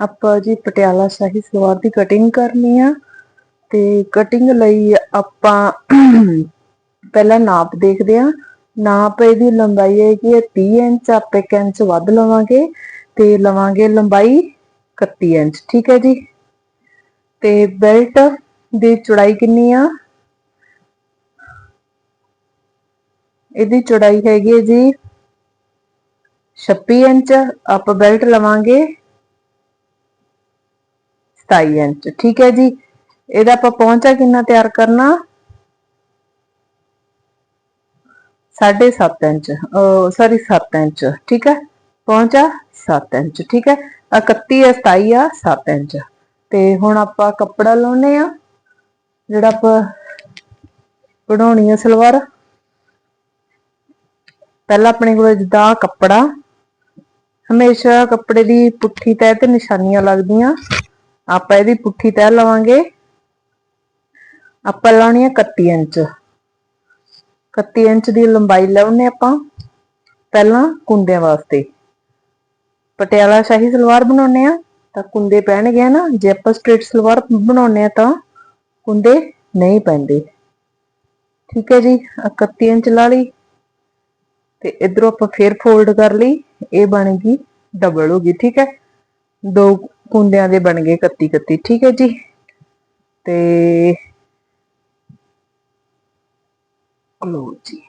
ਆਪਾਂ ਜੀ ਪਟਿਆਲਾ ਸ਼ਾਹੀ ਸਲਵਾਰ ਦੀ ਕਟਿੰਗ ਕਰਨੀ ਆ ਤੇ ਕਟਿੰਗ ਲਈ ਆਪਾਂ ਪਹਿਲਾਂ ਨਾਪ ਦੇਖਦੇ ਆ। ਨਾਪ ਇਹਦੀ ਲੰਬਾਈ ਹੈਗੀ ਹੈ 30 ਇੰਚ, ਆਪਾਂ 1 ਇੰਚ ਵੱਧ ਲਵਾਂਗੇ ਤੇ ਲਵਾਂਗੇ ਲੰਬਾਈ 31 ਇੰਚ, ਠੀਕ ਹੈ ਜੀ? ਤੇ ਬੈਲਟ ਦੀ ਚੌੜਾਈ ਕਿੰਨੀ ਆ? ਇਹਦੀ ਚੌੜਾਈ ਹੈਗੀ ਹੈ ਜੀ 26 ਇੰਚ, ਆਪਾਂ ਬੈਲਟ ਲਵਾਂਗੇ 27 ਇੰਚ, ਠੀਕ ਹੈ ਜੀ। ਇਹਦਾ ਆਪਾਂ ਪਹੁੰਚਾ ਕਿੰਨਾ ਤਿਆਰ ਕਰਨਾ? 7.5 ਇੰਚ ਸੌਰੀ 7 ਇੰਚ, ਠੀਕ ਹੈ। ਪਹੁੰਚਾ 7 ਇੰਚ, ਠੀਕ ਹੈ। 31 ਆ 27 ਆ 7 ਇੰਚ। ਤੇ ਹੁਣ ਆਪਾਂ ਕੱਪੜਾ ਲਾਉਨੇ ਆ, ਜਿਹੜਾ ਆਪਾਂ ਬਣਾਉਣੀ ਆ ਸਲਵਾਰ। ਪਹਿਲਾਂ ਆਪਣੇ ਕੋਲ ਜਿੱਦਾਂ ਕੱਪੜਾ, ਹਮੇਸ਼ਾ ਕੱਪੜੇ ਦੀ ਪੁੱਠੀ ਤਹਿ ਤੇ ਨਿਸ਼ਾਨੀਆਂ ਲੱਗਦੀਆਂ। ਆਪਾਂ ਇਹਦੀ ਪੁੱਠੀ ਤਹਿ ਲਵਾਂਗੇ। ਆਪਾਂ ਲਾਉਣੀ ਹੈ 31 ਇੰਚ। 31 ਇੰਚ ਦੀ ਲੰਬਾਈ ਲਾਉਣੇ ਆਪਾਂ ਪਹਿਲਾਂ ਕੁੰਡਿਆਂ ਵਾਸਤੇ। ਪਟਿਆਲਾ ਸ਼ਾਹੀ ਸਲਵਾਰ ਬਣਾਉਣੇ ਆ, ਤਾਂ ਕੁੰਡੇ ਪੈਣਗੇ ਨਾ। ਜੇ ਆਪਾਂ ਸਟ੍ਰੇਟ ਸਲਵਾਰ ਬਣਾਉਣੇ ਆ, ਤਾਂ ਕੁੰਡੇ ਨਹੀਂ ਪੈਂਦੇ। ਠੀਕ ਹੈ ਜੀ 31 ਇੰਚ ਲਾ ਲਈ। ਤੇ ਇਧਰੋਂ ਆਪਾਂ ਫੇਰ ਫੋਲਡ ਕਰ ਲਈ। ਇਹ ਬਣ ਗਈ ਡਬਲ ਹੋ ਗਈ। ਠੀਕ ਹੈ, ਦੋ ਕੁੰਡਿਆਂ ਦੇ ਬਣ ਗਏ 31 31 ਠੀਕ ਹੈ ਜੀ। ਤੇ ਲੋ ਜੀ।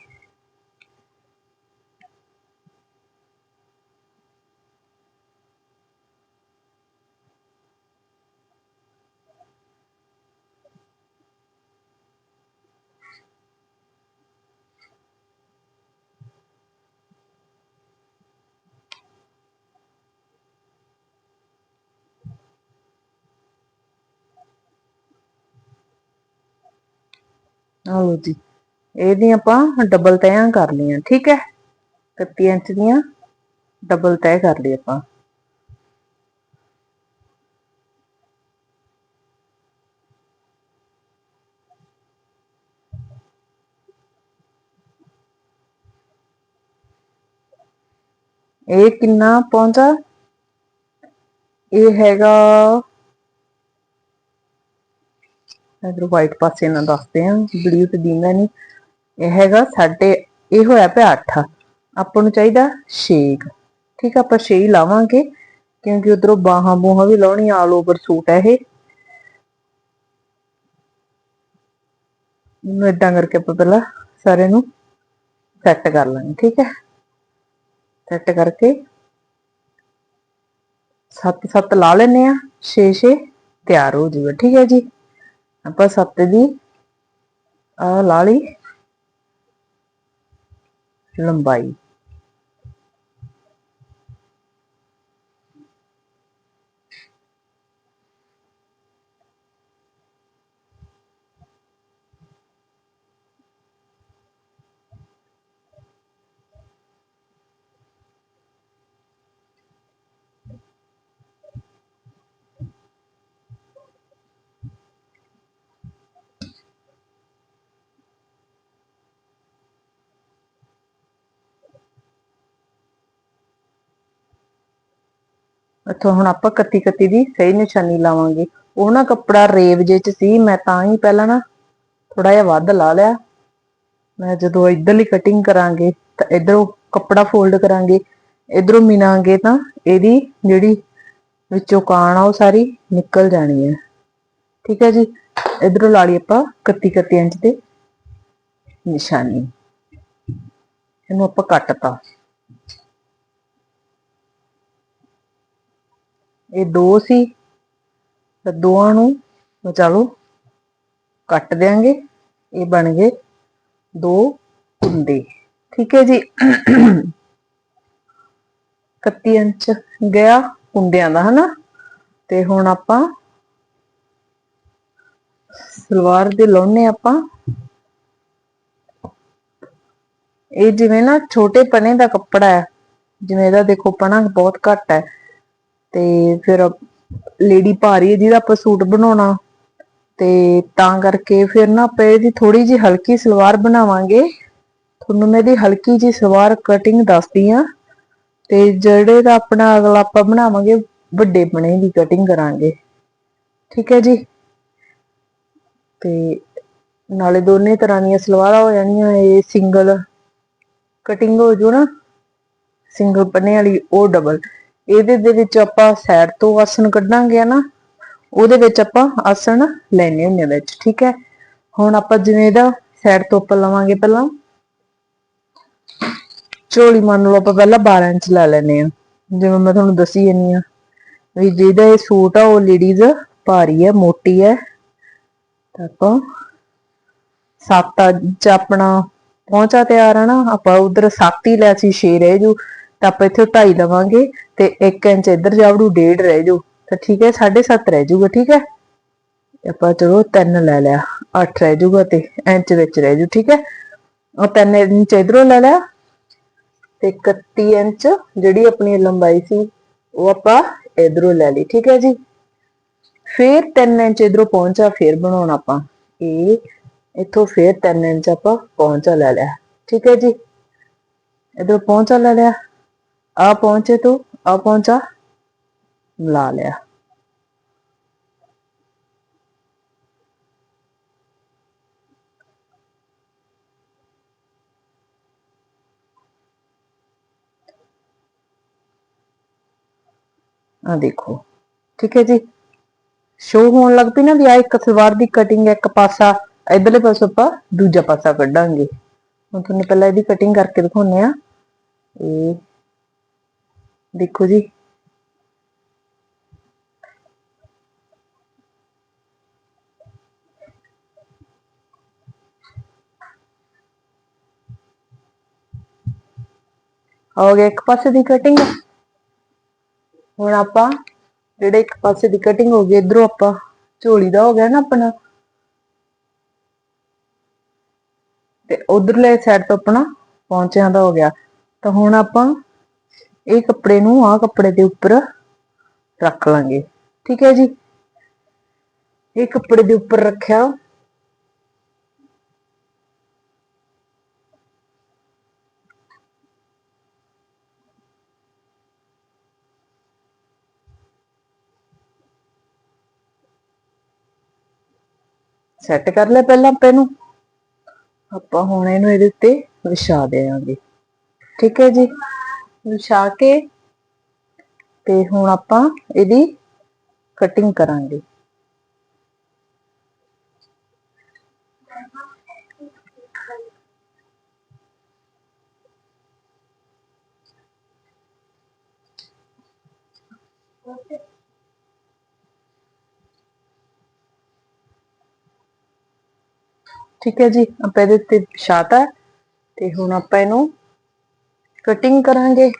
ਆਓ ਜੀ। ਇਹਦੀਆਂ ਆਪਾਂ ਡਬਲ ਤਹਿਆਂ ਕਰ ਲਈਆਂ, ਠੀਕ ਹੈ? 31 ਇੰਚ ਦੀਆਂ ਡਬਲ ਤੈਅ ਕਰ ਲਈ ਆਪਾਂ। ਇਹ ਕਿੰਨਾ ਪਹੁੰਚਾ? ਇਹ ਹੈਗਾ ਇਧਰ ਵਾਈਟ ਪਾਸੇ ਨਾਲ ਦੱਸਦੇ ਆ ਵੀਡੀਓ ਤੇ ਦਿੰਦਾ ਨਹੀਂ ਇਹ ਹੈਗਾ ਸਾਡੇ, ਇਹ ਹੋਇਆ ਪਿਆ 8 ਆਪਾਂ ਨੂੰ ਚਾਹੀਦਾ 6 ਠੀਕ ਆਪਾਂ 6 ਹੀ ਲਾਵਾਂਗੇ, ਕਿਉਂਕਿ ਉਧਰੋਂ ਬਾਹਾਂ ਬੂਹਾਂ ਵੀ ਲਾਉਣੀ ਆਲ ਓਵਰ ਸੂਟ ਹੈ ਇਹ। ਇਹਨੂੰ ਇਦਾਂ ਕਰਕੇ ਆਪਾਂ ਪਹਿਲਾਂ ਸਾਰੇ ਨੂੰ ਸੈੱਟ ਕਰ ਲਾਂਗੇ, ਠੀਕ ਹੈ ਸੈੱਟ ਕਰਕੇ 7 7 ਲਾ ਲੈਨੇ ਆ 6 6 ਤਿਆਰ ਹੋ ਜੂਗਾ, ਠੀਕ ਹੈ ਜੀ? ਆਪਾਂ 7 ਦੀ ਆ ਲਾ ਇੱਥੋਂ ਹੁਣ ਆਪਾਂ ਕੱਤੀ ਕੱਤੀ ਦੀ ਸਹੀ ਨਿਸ਼ਾਨੀ ਲਾਵਾਂਗੇ। ਉਹ ਨਾ ਕੱਪੜਾ ਰੇਵ ਜੇ ਚ ਸੀ, ਮੈਂ ਤਾਂ ਹੀ ਪਹਿਲਾਂ ਨਾ ਥੋੜਾ ਜਿਹਾ ਵੱਧ ਲਾ ਲਿਆ। ਮੈਂ ਜਦੋਂ ਇਧਰਲੀ ਕਟਿੰਗ ਕਰਾਂਗੇ, ਤਾਂ ਇਧਰੋਂ ਕੱਪੜਾ ਫੋਲਡ ਕਰਾਂਗੇ, ਇਧਰੋਂ ਮਿਨਾਂਗੇ ਤਾਂ ਇਹਦੀ ਜਿਹੜੀ ਵਿੱਚੋਂ ਕਾਣ ਆ ਉਹ ਸਾਰੀ ਨਿਕਲ ਜਾਣੀ ਹੈ। ਠੀਕ ਹੈ ਜੀ? ਇਧਰੋਂ ਲਾ ਲਈ ਆਪਾਂ 31 31 ਇੰਚ ਤੇ ਨਿਸ਼ਾਨੀ। ਇਹਨੂੰ ਆਪਾਂ ਕੱਟਤਾ। ਇਹ ਦੋ ਸੀ, ਤਾਂ ਦੋਆਂ ਨੂੰ ਚਲੋ ਕੱਟ ਦੇਾਂਗੇ ਇਹ ਬਣ ਗਏ ਦੋ ਕੁੰਡੇ ਠੀਕ ਹੈ ਜੀ। 31 ਇੰਚ ਗਿਆ ਕੁੰਡਿਆਂ ਦਾ, ਹਨਾ? ਤੇ ਹੁਣ ਆਪਾਂ ਸਲਵਾਰ ਦੇ ਲਾਉਨੇ ਆਪਾਂ। ਇਹ ਜਿਵੇਂ ਨਾ ਛੋਟੇ ਪਨੇ ਦਾ ਕੱਪੜਾ ਹੈ, ਜਿਵੇਂ ਇਹਦਾ ਦੇਖੋ ਪਨਾ ਬਹੁਤ ਘੱਟ ਹੈ। ਤੇ ਫਿਰ ਲੇਡੀ ਭਾਰੀ ਹੈ ਜਿਹਦਾ ਆਪਾਂ ਸੂਟ ਬਣਾਉਣਾ। ਤੇ ਤਾਂ ਕਰਕੇ ਫਿਰ ਨਾ ਆਪਾਂ ਇਹਦੀ ਥੋੜੀ ਜੀ ਹਲਕੀ ਸਲਵਾਰ ਬਣਾਵਾਂਗੇ। ਤੁਹਾਨੂੰ ਮੈਂ ਇਹਦੀ ਹਲਕੀ ਜੀ ਸਲਵਾਰ ਕਟਿੰਗ ਦੱਸਦੀ ਆ ਤੇ ਜਿਹੜੇ ਦਾ ਆਪਣਾ ਅਗਲਾ ਆਪਾਂ ਬਣਾਵਾਂਗੇ, ਵੱਡੇ ਬਣੇ ਦੀ ਕਟਿੰਗ ਕਰਾਂਗੇ। ਠੀਕ ਹੈ ਜੀ? ਤੇ ਨਾਲੇ ਦੋਨੇ ਤਰ੍ਹਾਂ ਦੀਆਂ ਸਲਵਾਰਾਂ ਹੋ ਜਾਣੀਆਂ, ਇਹ ਸਿੰਗਲ ਕਟਿੰਗ ਹੋ ਜੂ ਨਾ। ਸਿੰਗਲ ਪੰਨੇ ਵਾਲੀ, ਉਹ ਡਬਲ ਇਹਦੇ ਦੇ ਵਿੱਚ ਆਪਾਂ ਸਾਈਡ ਤੋਂ ਆਸਣ ਕੱਢਾਂਗੇ ਨਾ ਉਹਦੇ ਵਿੱਚ ਆਪਾਂ ਆਸਣ ਲੈਣੇ ਹੁੰਦੇ ਵਿੱਚ, ਠੀਕ ਹੈ? ਹੁਣ ਆਪਾਂ ਜਿਵੇਂ ਇਹਦਾ ਸਾਈਡ ਤੋਂ ਆਪਾਂ ਲਵਾਂਗੇ ਪਹਿਲਾਂ, ਝੋਲੀ ਮੰਨ ਲਓ ਆਪਾਂ ਪਹਿਲਾਂ 12 ਇੰਚ ਲੈ ਲੈਨੇ ਆ ਜਿਵੇਂ ਮੈਂ ਤੁਹਾਨੂੰ ਦੱਸੀ ਜਾਨੀ ਆ ਵੀ ਜਿਹਦਾ ਇਹ ਸੂਟ ਆ ਉਹ ਲੇਡੀਜ਼ ਭਾਰੀ ਹੈ ਮੋਟੀ ਹੈ ਤਾਂ ਆਪਾਂ 7 ਇੰਚ ਆਪਣਾ ਪਹੁੰਚਾ ਤਿਆਰ ਆ ਨਾ, ਆਪਾਂ ਉਧਰ 7 ਹੀ ਲੈ ਸੀ 6 ਰਹਿ ਜੂ। ਤਾਂ ਆਪਾਂ ਇੱਥੇ ਢਾਈ ਲਵਾਂਗੇ ਤੇ 1 ਇੰਚ ਇੱਧਰ ਜਾਵੜੂ 1.5 ਰਹਿ ਜੂ ਤਾਂ ਠੀਕ ਹੈ 7.5 ਰਹਿ ਜੂਗਾ ਠੀਕ ਹੈ? ਆਪਾਂ ਚਲੋ 3 ਲੈ ਲਿਆ 8 ਰਹਿ ਜੂਗਾ ਤੇ ਇੰਚ ਵਿੱਚ ਰਹਿ ਜੂ ਠੀਕ ਹੈ? ਉਹ 3 ਇੰਚ ਇਧਰੋਂ ਲੈ ਲਿਆ ਤੇ 31 ਇੰਚ ਜਿਹੜੀ ਆਪਣੀ ਲੰਬਾਈ ਸੀ, ਉਹ ਆਪਾਂ ਇਧਰੋਂ ਲੈ ਲਈ, ਠੀਕ ਹੈ ਜੀ? ਫਿਰ 3 ਇੰਚ ਇਧਰੋਂ ਪਹੁੰਚਾ ਫਿਰ ਬਣਾਉਣਾ ਆਪਾਂ। ਇਹ ਇੱਥੋਂ ਫਿਰ 3 ਇੰਚ ਆਪਾਂ ਪਹੁੰਚਾ ਲੈ ਲਿਆ, ਠੀਕ ਹੈ ਜੀ? ਇਧਰੋਂ ਪਹੁੰਚਾ ਲੈ ਲਿਆ। ਆ ਪਹੁੰਚੇ ਤੋਂ ਆ ਪਹੁੰਚਾ ਲਾ ਲਿਆ ਆ ਦੇਖੋ ਠੀਕ ਹੈ ਜੀ ਸ਼ੋ ਹੋਣ ਲੱਗ ਪਈ ਨਾ ਵੀ ਆ ਇੱਕ ਸਲਵਾਰ ਦੀ ਕਟਿੰਗ ਇੱਕ ਪਾਸਾ ਇਧਰਲੇ ਪਾਸੇ ਆਪਾਂ ਦੂਜਾ ਪਾਸਾ ਕੱਢਾਂਗੇ ਹੁਣ ਤੁਹਾਨੂੰ ਪਹਿਲਾਂ ਇਹਦੀ ਕਟਿੰਗ ਕਰਕੇ ਦਿਖਾਉਨੇ ਆ ਇਹ ਦੇਖੋ ਜੀ ਹੋ ਗਿਆ ਇੱਕ ਪਾਸੇ ਦੀ ਕਟਿੰਗ ਹੁਣ ਆਪਾਂ ਜਿਹੜੇ ਇੱਕ ਪਾਸੇ ਦੀ ਕਟਿੰਗ ਹੋ ਗਈ ਇਧਰੋਂ ਆਪਾਂ ਝੋਲੀ ਦਾ ਹੋ ਗਿਆ ਨਾ ਆਪਣਾ ਤੇ ਉਧਰਲੇ ਸਾਈਡ ਤੋਂ ਆਪਣਾ ਪੌਂਚਿਆਂ ਦਾ ਹੋ ਗਿਆ ਤਾਂ ਹੁਣ ਆਪਾਂ ਇਹ ਕੱਪੜੇ ਨੂੰ ਆਹ ਕੱਪੜੇ ਦੇ ਉੱਪਰ ਰੱਖ ਲਾਂਗੇ। ਠੀਕ ਹੈ ਜੀ? ਇਹ ਕੱਪੜੇ ਦੇ ਉੱਪਰ ਰੱਖਿਆ। ਸੈੱਟ ਕਰ ਲਿਆ ਪਹਿਲਾਂ ਆਪਾਂ ਇਹਨੂੰ। ਆਪਾਂ ਹੁਣ ਇਹਨੂੰ ਇਹਦੇ ਉੱਤੇ ਵਿਛਾ ਦੇਵਾਂਗੇ। ਠੀਕ ਹੈ ਜੀ? ਵਿਛਾ ਕੇ ਤੇ ਹੁਣ ਆਪਾਂ ਇਹਦੀ ਕਟਿੰਗ ਕਰਾਂਗੇ। ਠੀਕ ਹੈ ਜੀ, ਆਪਾਂ ਇਹਦੇ ਉੱਤੇ ਵਿਛਾਤਾ ਤੇ ਹੁਣ ਆਪਾਂ ਇਹਨੂੰ ਕਟਿੰਗ ਕਰਾਂਗੇ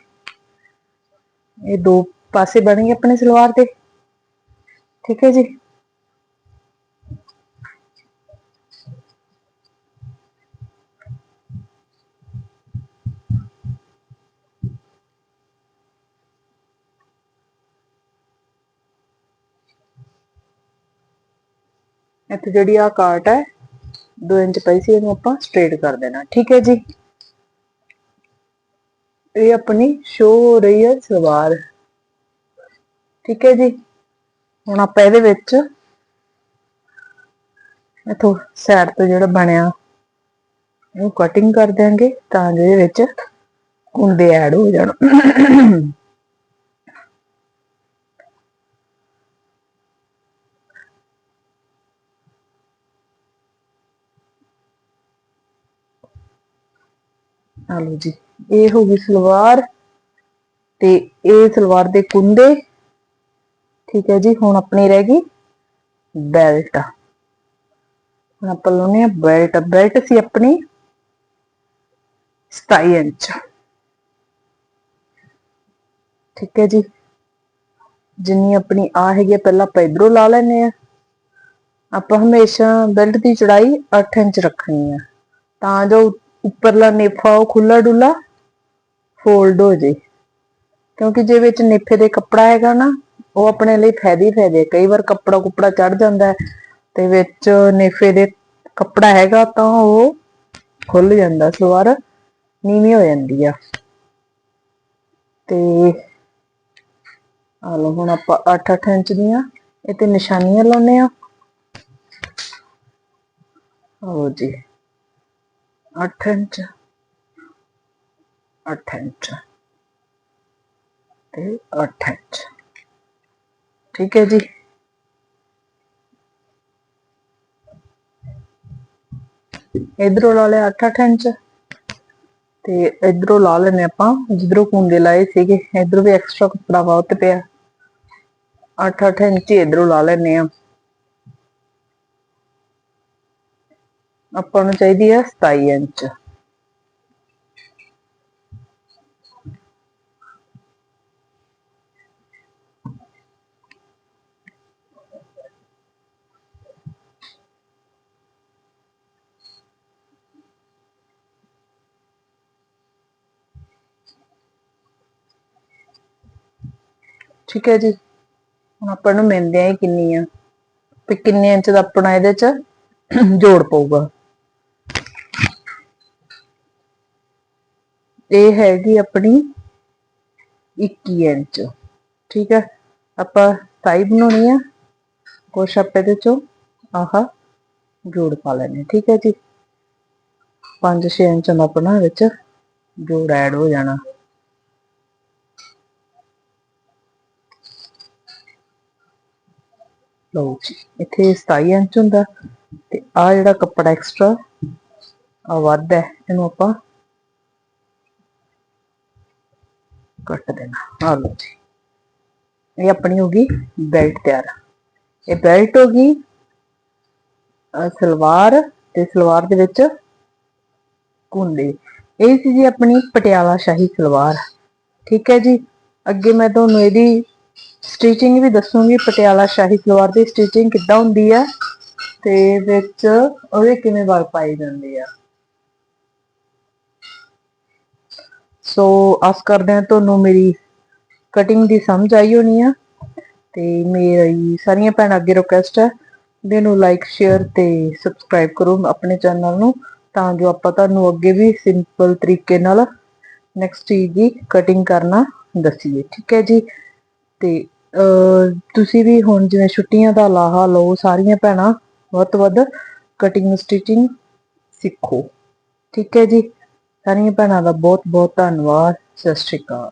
ਇਹ ਦੋ ਪਾਸੇ ਬਣ ਗਏ ਆਪਣੇ ਸਲਵਾਰ ਦੇ ਠੀਕ ਹੈ ਜੀ ਇੱਥੇ ਜਿਹੜੀ ਆ ਕਾਟ ਹੈ 2 ਇੰਚ ਪਈ ਸੀ ਇਹਨੂੰ ਆਪਾਂ ਸਟ੍ਰੇਟ ਕਰ ਦੇਣਾ ਠੀਕ ਹੈ ਜੀ ਇਹ ਆਪਣੀ ਸ਼ੋ ਹੋ ਰਹੀ ਹੈ ਸਲਵਾਰ। ਠੀਕ ਹੈ ਜੀ। ਹੁਣ ਆਪਾਂ ਇਹਦੇ ਵਿੱਚ ਇਥੋਂ ਸਾਈਡ ਤੋਂ ਜਿਹੜਾ ਬਣਿਆ ਉਹ ਕਟਿੰਗ ਕਰ ਦਿਆਂਗੇ ਤਾਂ ਜੋ ਇਹਦੇ ਵਿੱਚ ਕੁੰਡੇ ਐਡ ਹੋ ਜਾਣ। ਆ ਜੀ। ਇਹ ਹੋ ਗਈ ਸਲਵਾਰ ਤੇ ਇਹ ਸਲਵਾਰ ਦੇ ਕੁੰਦੇ। ਠੀਕ ਹੈ ਜੀ ਹੁਣ ਆਪਣੀ ਰਹਿ ਗਈ ਬੈਲਟ। ਹੁਣ ਆਪਾਂ ਲਾਉਣੇ ਆ ਬੈਲਟ। ਬੈਲਟ ਸੀ ਆਪਣੀ 27 ਇੰਚ। ਠੀਕ ਹੈ ਜੀ ਜਿੰਨੀ ਆਪਣੀ ਆ ਹੈਗੀ ਆ, ਪਹਿਲਾਂ ਆਪਾਂ ਇਧਰੋਂ ਲਾ ਲੈਨੇ ਆ ਆਪਾਂ ਹਮੇਸ਼ਾ ਬੈਲਟ ਦੀ ਚੜਾਈ 8 ਇੰਚ ਰੱਖਣੀ ਆ। ਤਾਂ ਜੋ ਉੱਪਰਲਾ ਨੇਫਾ ਉਹ ਖੁੱਲਾ ਡੁੱਲਾ ਫੋਲਡ ਹੋ ਜੇ। ਕਿਉਂਕਿ ਜੇ ਵਿੱਚ ਨੇਫੇ ਦੇ ਕੱਪੜਾ ਹੈਗਾ ਨਾ, ਉਹ ਆਪਣੇ ਲਈ ਫਾਇਦੇ ਹੀ ਫਾਇਦੇ ਕਈ ਵਾਰ ਕੱਪੜਾ ਕੁਪੜਾ ਚੜ ਜਾਂਦਾ ਹੈ ਤੇ ਵਿੱਚ ਨੇਫੇ ਦੇ ਕੱਪੜਾ ਹੈਗਾ ਤਾਂ ਉਹ ਖੁੱਲ ਜਾਂਦਾ, ਸਲਵਾਰ ਨੀਵੀਂ ਹੋ ਜਾਂਦੀ ਆ। ਤੇ ਆ ਲਓ, ਹੁਣ ਆਪਾਂ 8-8 ਇੰਚ ਦੀਆਂ, ਇਹ ਤੇ ਨਿਸ਼ਾਨੀਆਂ ਲਾਉਨੇ ਆ ਆਓ ਜੀ 8 ਇੰਚ। 8 ਇੰਚ ਤੇ 8 ਇੰਚ ਠੀਕ ਹੈ ਜੀ। ਇਧਰੋਂ ਲਾ ਲਿਆ 8-8 ਇੰਚ ਤੇ ਇਧਰੋਂ ਲਾ ਲੈਨੇ ਆਪਾਂ, ਜਿੱਧਰੋਂ ਕੁੰਡੇ ਲਾਏ ਸੀਗੇ, ਇਧਰੋਂ ਵੀ ਐਕਸਟਰਾ ਕੱਪੜਾ ਬਹੁਤ ਪਿਆ। 8-8 ਇੰਚ ਇਧਰੋਂ ਲਾ ਲੈਨੇ ਆ ਆਪਾਂ ਨੂੰ ਚਾਹੀਦੀ ਹੈ 27 ਇੰਚ। ਠੀਕ ਹੈ ਜੀ। ਹੁਣ ਆਪਾਂ ਨੂੰ ਮਿਲਦੇ ਆ ਕਿੰਨੀ ਆ। ਤੇ ਕਿੰਨੇ ਇੰਚ ਦਾ ਆਪਣਾ ਇਹਦੇ ਚ ਜੋੜ ਪਊਗਾ। ਇਹ ਹੈਗੀ ਆਪਣੀ 21 ਇੰਚ। ਠੀਕ ਹੈ। ਆਪਾਂ ਸਾਈ ਬਣਾਉਣੀ ਆ। ਕੁਛ ਆਪਾਂ ਇਹਦੇ ਚੋਂ ਆਹ ਜੋੜ ਪਾ ਲੈਣੇ ਠੀਕ ਹੈ ਜੀ। 5-6 ਇੰਚ ਦਾ ਆਪਣਾ ਵਿੱਚ ਜੋੜ ਐਡ ਹੋ ਜਾਣਾ। ਲਓ ਜੀ, ਇੱਥੇ 27 ਇੰਚ ਹੁੰਦਾ ਤੇ ਆ ਜਿਹੜਾ ਕੱਪੜਾ ਐਕਸਟਰਾ ਆ ਵੱਧ ਹੈ, ਇਹਨੂੰ ਆਪਾਂ ਕੱਟ ਦੇਣਾ ਆ ਲਓ ਜੀ। ਇਹ ਆਪਣੀ ਹੋ ਗਈ ਬੈਲਟ ਤਿਆਰ। ਇਹ ਬੈਲਟ ਹੋ ਗਈ ਸਲਵਾਰ ਤੇ ਸਲਵਾਰ ਦੇ ਵਿੱਚ ਕੁੰਡੇ। ਇਹ ਸੀ ਜੀ ਆਪਣੀ ਪਟਿਆਲਾ ਸ਼ਾਹੀ ਸਲਵਾਰ। ਠੀਕ ਹੈ ਜੀ, ਅੱਗੇ ਮੈਂ ਤੁਹਾਨੂੰ ਇਹਦੀ ਸਟਿਚਿੰਗ ਵੀ ਦੱਸੂਗੀ, ਪਟਿਆਲਾ ਸ਼ਾਹੀ ਸਲਵਾਰ ਦੀ ਸਟਿਚਿੰਗ ਕਿੱਦਾਂ ਹੁੰਦੀ ਆ ਤੇ ਵਿੱਚ ਉਹਦੇ ਕਿਵੇਂ ਵਲ ਪਾਏ ਜਾਂਦੇ ਆ। ਸੋ ਆਸ ਕਰਦੇ ਹਾਂ ਤੁਹਾਨੂੰ ਮੇਰੀ ਕਟਿੰਗ ਦੀ ਸਮਝ ਆਈ ਹੋਣੀ ਆ ਤੇ ਮੇਰੀ ਸਾਰੀਆਂ ਭੈਣਾਂ ਅੱਗੇ ਰਿਕੁਐਸਟ ਹੈ ਵੀ ਨੂੰ ਲਾਈਕ ਸ਼ੇਅਰ ਤੇ ਸਬਸਕ੍ਰਾਈਬ ਕਰੋ ਆਪਣੇ ਚੈਨਲ ਨੂੰ ਤਾਂ ਜੋ ਆਪਾਂ ਤੁਹਾਨੂੰ ਅੱਗੇ ਵੀ ਸਿੰਪਲ ਤਰੀਕੇ ਨਾਲ ਨੈਕਸਟ ਚੀਜ਼ ਦੀ ਕਟਿੰਗ ਕਰਨਾ ਦੱਸੀਏ। ਠੀਕ ਹੈ ਜੀ? ਤੇ ਤੁਸੀਂ ਵੀ ਹੁਣ ਜਿਵੇਂ ਛੁੱਟੀਆਂ ਦਾ ਲਾਹਾ ਲਓ, ਸਾਰੀਆਂ ਭੈਣਾਂ, ਵੱਧ ਤੋਂ ਵੱਧ ਕਟਿੰਗ ਸਟਿਚਿੰਗ ਸਿੱਖੋ। ਠੀਕ ਹੈ ਜੀ? ਸਾਰੀਆਂ ਭੈਣਾਂ ਦਾ ਬਹੁਤ ਬਹੁਤ ਧੰਨਵਾਦ। ਸਤਿ ਸ਼੍ਰੀ ਅਕਾਲ।